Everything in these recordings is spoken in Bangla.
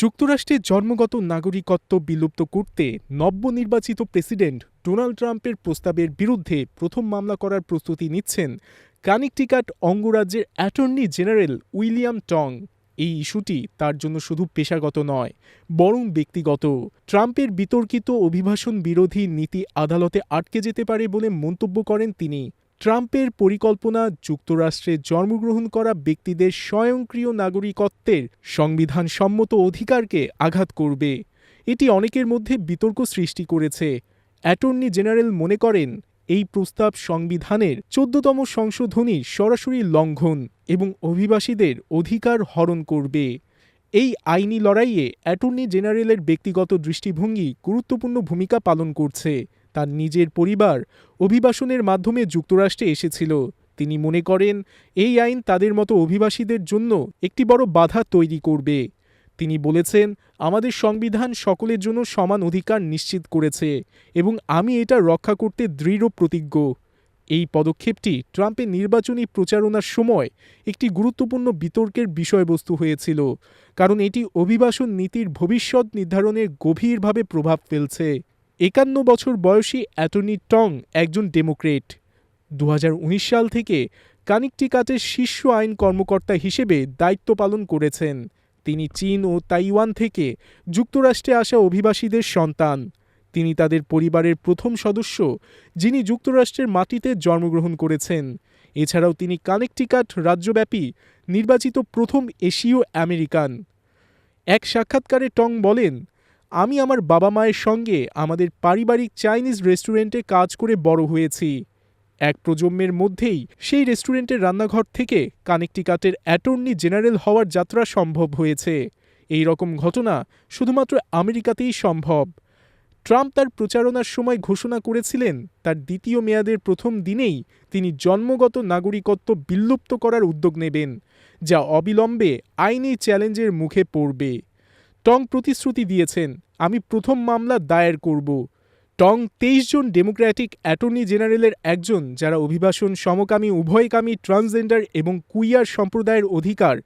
যুক্তরাষ্ট্রের জন্মগত নাগরিকত্ব বিলুপ্ত করতে নবনির্বাচিত প্রেসিডেন্ট ডোনাল্ড ট্রাম্পের প্রস্তাবের বিরুদ্ধে প্রথম মামলা করার প্রস্তুতি নিচ্ছেন কানেকটিকাট অঙ্গরাজ্যের অ্যাটর্নি জেনারেল উইলিয়াম টং। এই ইস্যুটি তার জন্য শুধু পেশাগত নয়, বরং ব্যক্তিগত। ট্রাম্পের বিতর্কিত অভিবাসন বিরোধী নীতি আদালতে আটকে যেতে পারে বলে মন্তব্য করেন তিনি। ট্রাম্পের পরিকল্পনা যুক্তরাষ্ট্রে জন্মগ্রহণ করা ব্যক্তিদের স্বয়ংক্রিয় নাগরিকত্বের সংবিধান সম্মত অধিকারকে আঘাত করবে। এটি অনেকের মধ্যে বিতর্ক সৃষ্টি করেছে। অ্যাটর্নি জেনারেল মনে করেন, এই প্রস্তাব সংবিধানের চোদ্দতম সংশোধনীর সরাসরি লঙ্ঘন এবং অভিবাসীদের অধিকার হরণ করবে। এই আইনি লড়াইয়ে অ্যাটর্নি জেনারেলের ব্যক্তিগত দৃষ্টিভঙ্গি গুরুত্বপূর্ণ ভূমিকা পালন করছে। তার নিজের পরিবার অভিবাসনের মাধ্যমে যুক্তরাষ্ট্রে এসেছিল। তিনি মনে করেন, এই আইন তাদের মতো অভিবাসীদের জন্য একটি বড় বাধা তৈরি করবে। তিনি বলেছেন, আমাদের সংবিধান সকলের জন্য সমান অধিকার নিশ্চিত করেছে এবং আমি এটা রক্ষা করতে দৃঢ় প্রতিজ্ঞ। এই পদক্ষেপটি ট্রাম্পের নির্বাচনী প্রচারণার সময় একটি গুরুত্বপূর্ণ বিতর্কের বিষয়বস্তু হয়েছিল, কারণ এটি অভিবাসন নীতির ভবিষ্যৎ নির্ধারণের গভীরভাবে প্রভাব ফেলছে। একান্ন বছর বয়সী অ্যাটর্নি টং একজন ডেমোক্রেট। দু হাজার উনিশ সাল থেকে কানেকটিকাটের শীর্ষ আইন কর্মকর্তা হিসেবে দায়িত্ব পালন করেছেন। তিনি চীন ও তাইওয়ান থেকে যুক্তরাষ্ট্রে আসা অভিবাসীদের সন্তান। তিনি তাদের পরিবারের প্রথম সদস্য, যিনি যুক্তরাষ্ট্রের মাটিতে জন্মগ্রহণ করেছেন। এছাড়াও তিনি কানেকটিকাট রাজ্যব্যাপী নির্বাচিত প্রথম এশীয় আমেরিকান। এক সাক্ষাৎকারে টং বলেন আমি আমার বাবা মায়ের সঙ্গে আমাদের পারিবারিক চাইনিজ রেস্টুরেন্টে কাজ করে বড় হয়েছি। এক প্রজন্মের মধ্যেই সেই রেস্টুরেন্টের রান্নাঘর থেকে কানেকটিকাটের অ্যাটর্নি জেনারেল হওয়ার যাত্রা সম্ভব হয়েছে। এই রকম ঘটনা শুধুমাত্র আমেরিকাতেই সম্ভব। ট্রাম্প তার প্রচারণার সময় ঘোষণা করেছিলেন, তার দ্বিতীয় মেয়াদের প্রথম দিনেই তিনি জন্মগত নাগরিকত্ব বিলুপ্ত করার উদ্যোগ নেবেন, যা অবিলম্বে আইনি চ্যালেঞ্জের মুখে পড়বে। টং প্রতিশ্রুতি দিয়েছেন, আমি প্রথম মামলা দায়ের করব। টং তেইশ জন ডেমোক্র্যাটিক অ্যাটর্নি জেনারেলের একজন, যারা অভিবাসন, সমকামী, উভয়কামী, ট্রান্সজেন্ডার এবং কুইয়ার সম্প্রদায়ের অধিকার,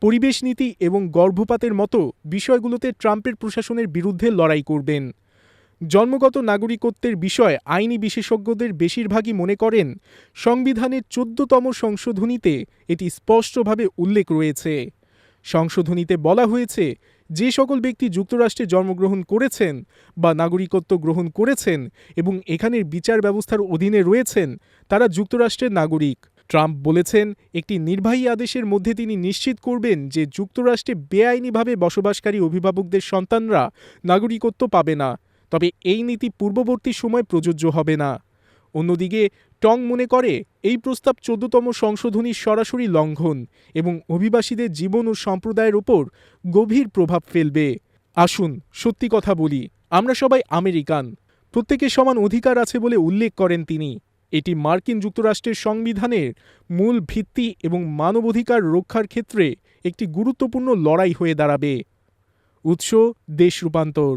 পরিবেশ নীতি এবং গর্ভপাতের মতো বিষয়গুলোতে ট্রাম্পের প্রশাসনের বিরুদ্ধে লড়াই করবেন। জন্মগত নাগরিকত্বের বিষয় আইনি বিশেষজ্ঞদের বেশিরভাগই মনে করেন, সংবিধানের চোদ্দতম সংশোধনীতে এটি স্পষ্টভাবে উল্লেখ রয়েছে। সংশোধনীতে বলা হয়েছে যে সকল ব্যক্তি যুক্তরাষ্ট্রে জন্মগ্রহণ করেছেন বা নাগরিকত্ব গ্রহণ করেছেন এবং এখানের বিচার ব্যবস্থার অধীনে রয়েছেন, তারা যুক্তরাষ্ট্রের নাগরিক। ট্রাম্প বলেছেন, একটি নির্বাহী আদেশের মধ্যে তিনি নিশ্চিত করবেন যে যুক্তরাষ্ট্রে বেআইনিভাবে বসবাসকারী অভিভাবকদের সন্তানরা নাগরিকত্ব পাবে না, তবে এই নীতি পূর্ববর্তী সময় প্রযোজ্য হবে না। অন্যদিকে টং মনে করে, এই প্রস্তাব চোদ্দতম সংশোধনীর সরাসরি লঙ্ঘন এবং অভিবাসীদের জীবন ও সম্প্রদায়ের ওপর গভীর প্রভাব ফেলবে। আসুন সত্যি কথা বলি, আমরা সবাই আমেরিকান। প্রত্যেকের সমান অধিকার আছে বলে উল্লেখ করেন তিনি। এটি মার্কিন যুক্তরাষ্ট্রের সংবিধানের মূল ভিত্তি এবং মানবাধিকার রক্ষার ক্ষেত্রে একটি গুরুত্বপূর্ণ লড়াই হয়ে দাঁড়াবে। উৎস, দেশ রূপান্তর।